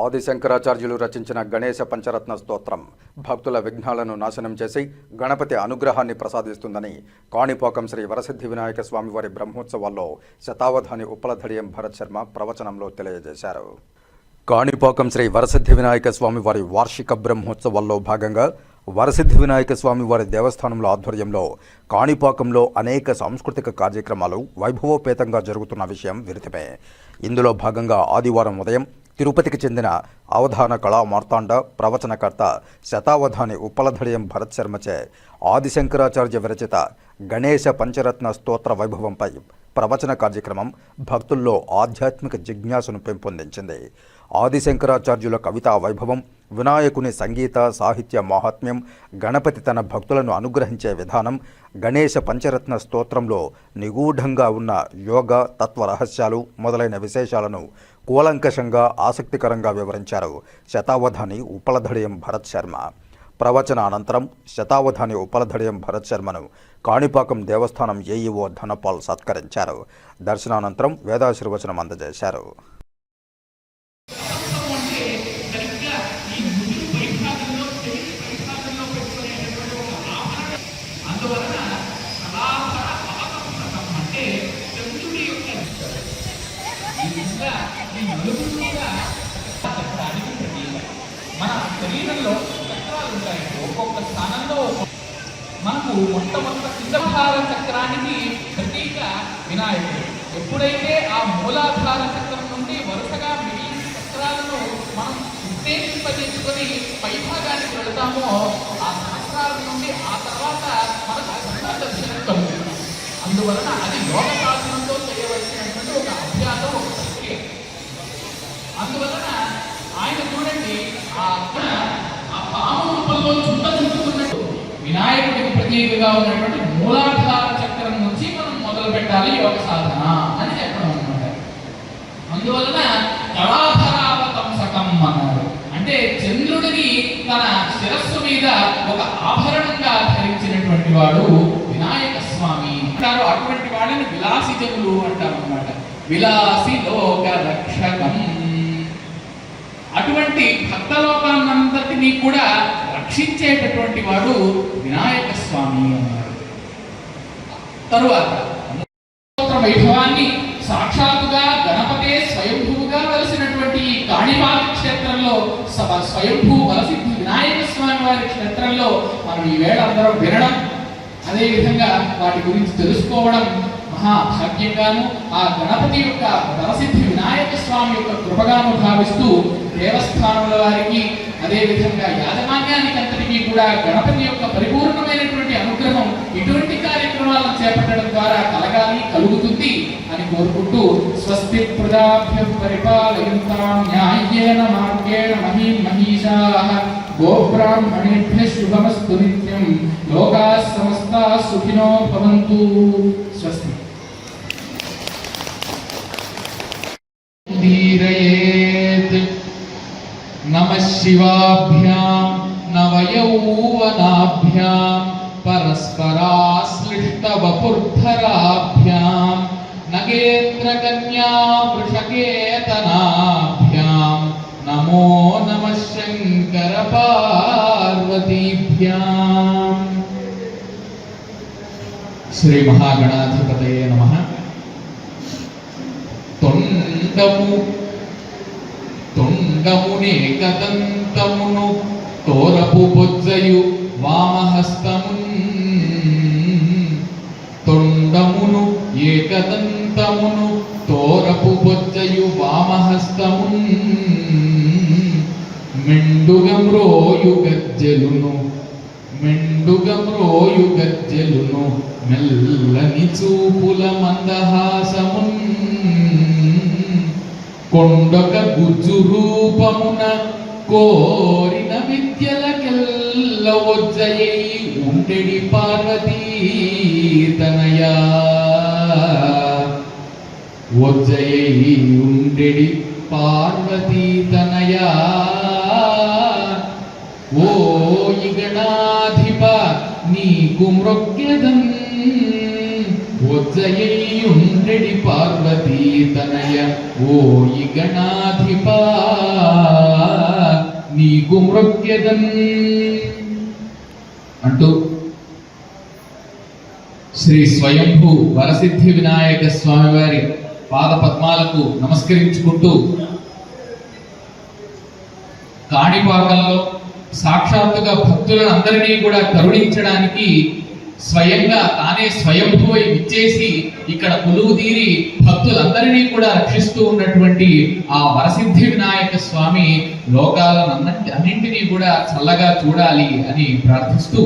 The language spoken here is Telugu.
ఆది శంకరాచార్యులు రచించిన గణేశ పంచరత్న స్తోత్రం. భక్తుల విఘ్నాలను నాశనం చేసి గణపతి అనుగ్రహాన్ని ప్రసాదిస్తుందని కాణిపాకం శ్రీ వరసిద్ధి వినాయక స్వామివారి బ్రహ్మోత్సవాల్లో శతావధాని ఉప్పలధడియం భరత్ శర్మ ప్రవచనంలో తెలియజేశారు. కాణిపాకం శ్రీ వరసిద్ధి వినాయక స్వామి వారి వార్షిక బ్రహ్మోత్సవాల్లో భాగంగా వరసిద్ధి వినాయక స్వామి వారి దేవస్థానంలో ఆధ్వర్యంలో కాణిపాకంలో అనేక సాంస్కృతిక కార్యక్రమాలు వైభవోపేతంగా జరుగుతున్న విషయం విరితమే. ఇందులో భాగంగా ఆదివారం ఉదయం తిరుపతికి చెందిన అవధాన కళా మార్తాండ ప్రవచనకర్త శతావధాని ఉప్పలధడియం భరత్ శర్మచే ఆదిశంకరాచార్య విరచిత గణేశ పంచరత్న స్తోత్ర వైభవంపై ప్రవచన కార్యక్రమం భక్తుల్లో ఆధ్యాత్మిక జిజ్ఞాసను పెంపొందించింది. ఆదిశంకరాచార్యుల కవితా వైభవం వినాయకుని సంగీత సాహిత్య మాహాత్మ్యం గణపతి తన భక్తులను అనుగ్రహించే విధానం గణేశ పంచరత్న స్తోత్రంలో నిగూఢంగా ఉన్న యోగ తత్వ రహస్యాలు మొదలైన విశేషాలను కూలంకషంగా ఆసక్తికరంగా వివరించారు శతావధాని ఉపలధడియం భరత్ శర్మ. ప్రవచన అనంతరం శతావధాని ఉపలధడియం భరత్ శర్మను కాణిపాకం దేవస్థానం ఏఈఓ ధనపాల్ సత్కరించారు. దర్శనానంతరం వేదాశీర్వచనం అందజేశారు. మొట్టమొదటి సింహధార చక్రానికి ప్రతీక వినాయకుడు. ఎప్పుడైతే ఆ మూలాధార చక్రం నుండి వరుసగా మిగిలిన చక్రాలను మనం ఉత్తేజింపజేసుకొని పైభాగానికి వెళతామో ఆ సహస్రాల నుండి ఆ తర్వాత మనకు చక్ర దర్శనం కలుగుతుంది అందువలన అది యోగ వినాయకుడికి ఉన్నటువంటి మూలాధార చక్రం నుంచి మనం మొదలు పెట్టాలి యోగ సాధన అని చెప్పడం అనమాట అందువలన కళాధరావతంసకం అన్నారు. అంటే చంద్రుడిని తన శిరస్సు మీద ఒక ఆభరణంగా ధరించినటువంటి వాడు వినాయక స్వామి అంటారు. అటువంటి వాడిని విలాసి జనులు అంటారు అనమాట విలాసి లోక రక్షకం. అటువంటి భక్తలోకాన్నంతటినీ కూడా రక్షించేటటువంటి వాడు వినాయక స్వామి అన్నారు. తరువాత వైభవాన్ని సాక్షాత్తుగా గణపతే స్వయంభూగా వలసినటువంటి ఈ కాణిపాక క్షేత్రంలో స్వయంభూ వలసిద్ధి వినాయక స్వామి వారి క్షేత్రంలో మనం ఈ వేళ అందరం వినడం అదే విధంగా వాటి గురించి తెలుసుకోవడం మహాభాగ్యంగాను ఆ గణపతి యొక్క వరసిద్ధి వినాయక స్వామి యొక్క కృపగాను భావిస్తూ దేవస్థానముల వారికి అదేవిధంగా యాజమాన్యానికి అంతటికీ కూడా గణపతి యొక్క పరిపూర్ణమైనటువంటి అనుగ్రహం ఇటువంటి కార్యక్రమాలను చేపట్టడం ద్వారా కలగాలి కలుగుతుంది అని కోరుకుంటూ స్వస్తి ప్రజాభ్య పరిపాలయంతాం న్యాయేన మార్గేణ మహీ మహిషాః గోబ్రాహ్మణేభ్య శుభమస్తు నిత్యం. లోకా సమస్తా సుఖినో భవంతు. స్వస్తి. शिवाभ्यां नवयौवनाभ्यां परस्पराश्लिष्टवपुर्धराभ्यां नगेन्द्रकन्या वृषकेतनाभ्यां नमो नमः शङ्करपार्वतीभ्याम्। श्रीमहागणाधिपतये नमः। తొండము తొండమునేకదంతమును తోరపు బొజ్జయు వామహస్తమున్ తొండమును ఏకదంతమును తోరపు బొజ్జయు వామహస్తమున్ మెండుగమ్రోయు గజ్జెలును మెండుగమ్రోయు గజ్జెలును మెల్లని చూపుల మందహాసమున్ కొండొక గుజ్జు రూపమున కోరిన విద్యలకెల్ల వజ్జయై ఉండెడి పార్వతీ తనయా వజ్జయై ఉండెడి పార్వతీ తనయా ఓ ఇగణాధిప నీకు మృగ్యదం వచ్చయి ఉండెడి పార్వ తనయ ఓ గణాధిపా నీకు మృక్యదన్ అంటూ శ్రీ స్వయంభూ వరసిద్ధి వినాయక స్వామివారి పాద పద్మాలకు నమస్కరించుకుంటూ కాణిపాకంలో సాక్షాత్తుగా భక్తులను అందరినీ కూడా కరుణించడానికి స్వయంగా తానే స్వయంభూవై ఇచ్చేసి ఇక్కడ కొలువు తీరి భక్తులందరినీ కూడా రక్షిస్తూ ఉన్నటువంటి ఆ వరసిద్ధి వినాయక స్వామి లోకాలను అన్నింటినీ కూడా చల్లగా చూడాలి అని ప్రార్థిస్తూ